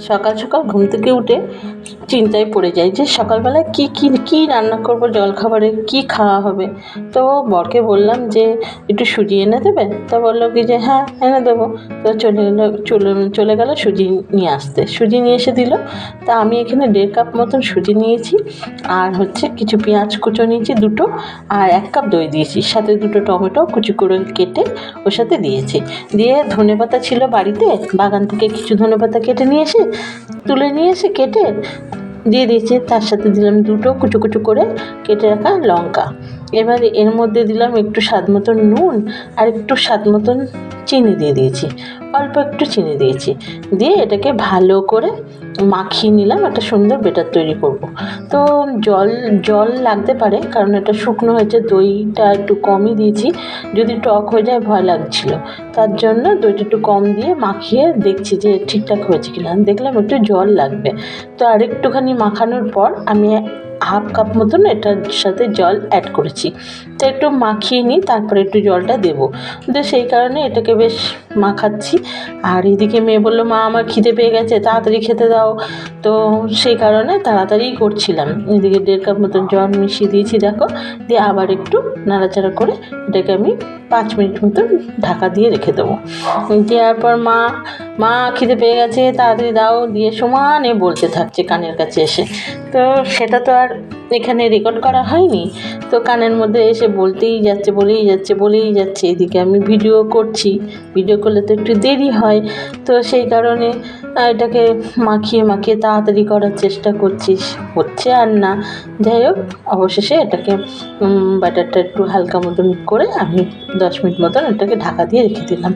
সকাল সকাল ঘুম থেকে উঠে চিন্তায় পড়ে যাই যে সকালবেলায় কী কী কী রান্না করব, জলখাবারে কী খাওয়া হবে? তো বরকে বললাম যে, একটু সুজি এনে দেবে? তো বলল কি যে হ্যাঁ এনে দেবো। তো চলে এলো চলে চলে গেলো সুজি নিয়ে আসতে। সুজি নিয়ে এসে দিল। তা আমি এখানে দেড় কাপ মতন সুজি নিয়েছি। আর হচ্ছে কিছু পেঁয়াজ কুচো নিয়েছি দুটো। আর এক কাপ দই দিয়েছি। সাথে দুটো টমেটো কুচি করে কেটে ওর সাথে দিয়েছি। দিয়ে ধনেপাতা ছিল বাড়িতে। বাগান থেকে কিছু ধনেপাতা কেটে নিয়ে এসে তুলে নিয়ে এসে কেটে দিয়ে দিয়েছি। তার সাথে দিলাম দুটো কুটু কুটু করে কেটে রাখা লঙ্কা। এবার এর মধ্যে দিলাম একটু স্বাদ মতন নুন আর একটু স্বাদ মতন চিনি দিয়ে দিয়েছি, অল্প একটু চিনি দিয়েছি। দিয়ে এটাকে ভালো করে মাখিয়ে নিলাম, একটা সুন্দর বেটার তৈরি করব। তো জল জল লাগতে পারে, কারণ এটা শুকনো হয়েছে, দইটা একটু কমই দিয়েছি। যদি টক হয়ে যায়, ভয় লাগছিল। তার জন্য দইটা একটু কম দিয়ে মাখিয়ে দেখছি যে ঠিকঠাক হয়েছে কিনা। দেখলাম একটু জল লাগবে। তো আর একটুখানি মাখানোর পর আমি হাফ কাপ মতন এটার সাথে জল অ্যাড করেছি। তো একটু মাখিয়ে নিই, তারপরে একটু জলটা দেবো। তো সেই কারণে এটাকে বেশ মাখাচ্ছি। আর এদিকে মেয়ে বলল, মা, আমার খিদে পেয়ে গেছে, তাড়াতাড়ি খেতে দাও। তো সেই কারণে তাড়াতাড়ি করছিলাম। এদিকে দেড় কাপ মতন জল মিশিয়ে দিয়েছি, দেখো। দিয়ে আবার একটু নাড়াচাড়া করে এটাকে আমি পাঁচ মিনিট মতন ঢাকা দিয়ে রেখে দেবো। দেওয়ার পর মা মা, খিদে পেয়ে গেছে, তাড়াতাড়ি দাও। দিয়ে সমানে বলতে থাকছে কানের কাছে এসে। তো সেটা তো আর এখানে রেকর্ড করা হয়নি। তো কানের মধ্যে এসে বলতেই যাচ্ছে, বলেই যাচ্ছে বলেই যাচ্ছে, এদিকে আমি ভিডিও করছি। ভিডিও করলে তো একটু দেরি হয়। তো সেই কারণে এটাকে মাখিয়ে মাখিয়ে তাড়াতাড়ি করার চেষ্টা করছিস হচ্ছে আর না। যাই হোক, অবশেষে এটাকে ব্যাটারটা একটু হালকা মতন করে আমি দশ মিনিট মতন এটাকে ঢাকা দিয়ে রেখে দিলাম।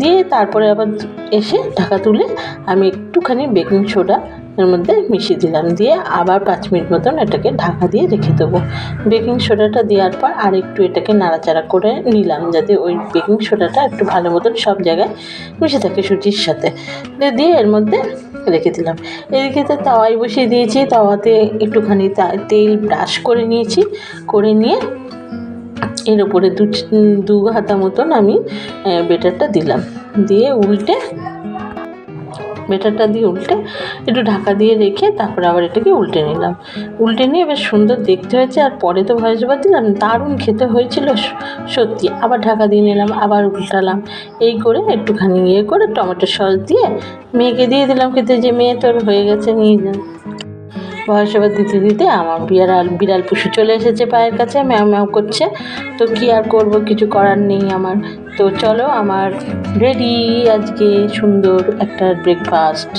দিয়ে তারপরে আবার এসে ঢাকা তুলে আমি একটুখানি বেকিং সোডা এর মধ্যে মিশিয়ে দিলাম। দিয়ে আবার পাঁচ মিনিট মতন এটাকে ঢাকা দিয়ে রেখে দেবো। বেকিং সোডাটা দেওয়ার পর আর একটু এটাকে নাড়াচাড়া করে নিলাম যাতে ওই বেকিং সোডাটা একটু ভালো মতন সব জায়গায় মিশে থাকে সুজির সাথে। দিয়ে এর মধ্যে রেখে দিলাম। এদিকে তো তাওয়াই বসিয়ে দিয়েছি। তাওয়াতে একটুখানি তেল ব্রাশ করে নিয়েছি। করে নিয়ে এর উপরে দু দু হাতা মতন আমি বেটারটা দিলাম। দিয়ে উল্টে বেটারটা দিয়ে উল্টে একটু ঢাকা দিয়ে রেখে তারপরে আবার এটাকে উল্টে নিলাম। উল্টে নিয়ে বেশ সুন্দর দেখতে হয়েছে আর পরে তো ভয়েস ওভার দিলাম, দারুণ খেতে হয়েছিল সত্যি। আবার ঢাকা দিয়ে নিলাম, আবার উল্টালাম। এই করে একটুখানি ইয়ে করে টমেটো সস দিয়ে মেয়েকে দিয়ে দিলাম খেতে যে মেয়ে তোর হয়ে গেছে, নিয়ে যা সেবা দিতে দিতে আমার বিড়াল বিড়াল পশু চলে এসেছে পায়ের কাছে, ম্যাও ম্যাও করছে। তো কী আর করব, কিছু করার নেই আমার। তো চলো, আমার রেডি, আজকে সুন্দর একটা ব্রেকফাস্ট